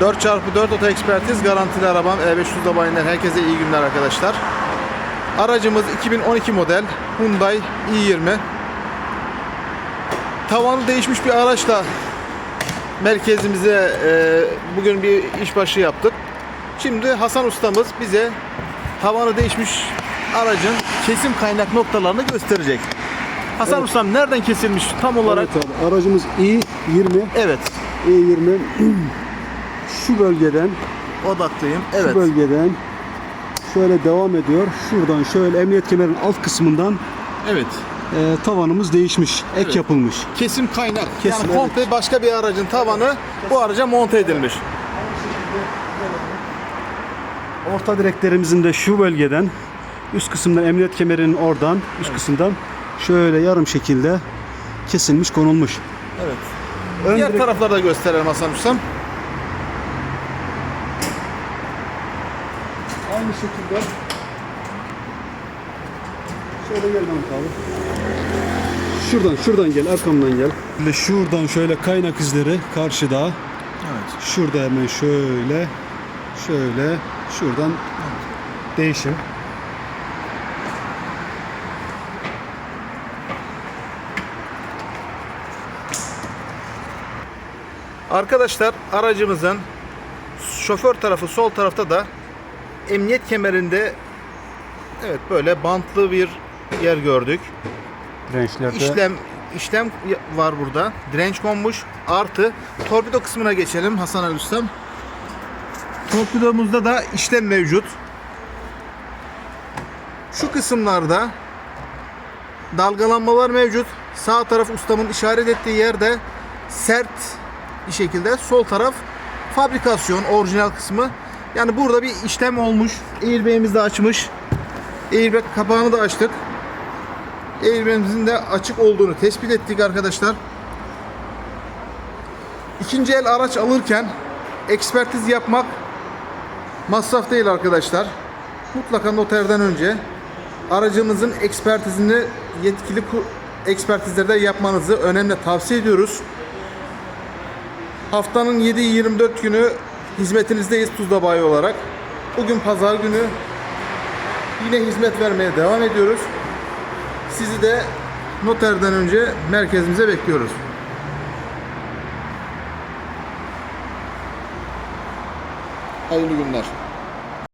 4x4 oto ekspertiz garantili arabam E5 Tuzla bayinden herkese iyi günler arkadaşlar. Aracımız 2012 model Hyundai i20. Tavanı değişmiş bir araçla merkezimize e, bugün bir işbaşı yaptık. Şimdi Hasan ustamız bize tavanı değişmiş aracın kesim kaynak noktalarını gösterecek. Hasan Evet. ustam nereden kesilmiş tam olarak? Evet abi, aracımız i20. Evet. i20 şu bölgeden, Odaklıyım. şu Evet. bölgeden şöyle devam ediyor. Şuradan şöyle emniyet kemerinin alt kısmından Evet. e, tavanımız değişmiş, ek Evet. yapılmış. Kesim kaynak. Kesim, yani komple başka bir aracın tavanı bu araca monte edilmiş. Orta direklerimizin de şu bölgeden, üst kısımdan emniyet kemerinin oradan, üst kısımdan şöyle yarım şekilde kesilmiş, konulmuş. Evet. Ön Diğer direk- tarafları da gösterelim Hasan ustam. Aynı şekilde şöyle gel Mahmut abi. Şuradan, şuradan gel, arkamdan gel. Böyle şuradan şöyle kaynak izleri karşıda. Evet. Şurada hemen şöyle, şöyle, şuradan değişim. Arkadaşlar aracımızın şoför tarafı sol tarafta da emniyet kemerinde evet böyle bantlı bir yer gördük. Rençlerde. İşlem işlem var burada. Direnç konmuş. Artı torpido kısmına geçelim Hasan Ali Ustam. Torpidomuzda da işlem mevcut. Şu kısımlarda dalgalanmalar mevcut. Sağ taraf ustamın işaret ettiği yerde sert bir şekilde sol taraf fabrikasyon orijinal kısmı. Yani burada bir işlem olmuş. Airbag'imiz de açmış. Airbag kapağını da açtık. Airbag'imizin de açık olduğunu tespit ettik arkadaşlar. İkinci el araç alırken ekspertiz yapmak masraf değil arkadaşlar. Mutlaka noterden önce aracınızın ekspertizini yetkili ekspertizlerde yapmanızı önemli tavsiye ediyoruz. Haftanın 7-24 günü hizmetinizdeyiz Tuzla Bayi olarak. Bugün pazar günü yine hizmet vermeye devam ediyoruz. Sizi de noterden önce merkezimize bekliyoruz. Hayırlı günler.